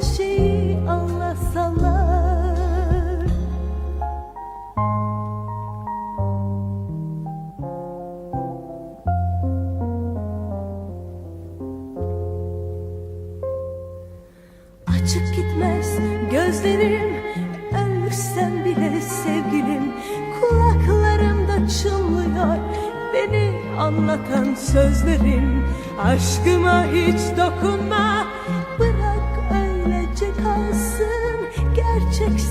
her şeyi Açık gitmez gözlerim Ölsem bile sevgilim. Kulaklarımda çınlıyor Beni anlatan sözlerim. Aşkıma hiç dokunma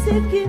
to give.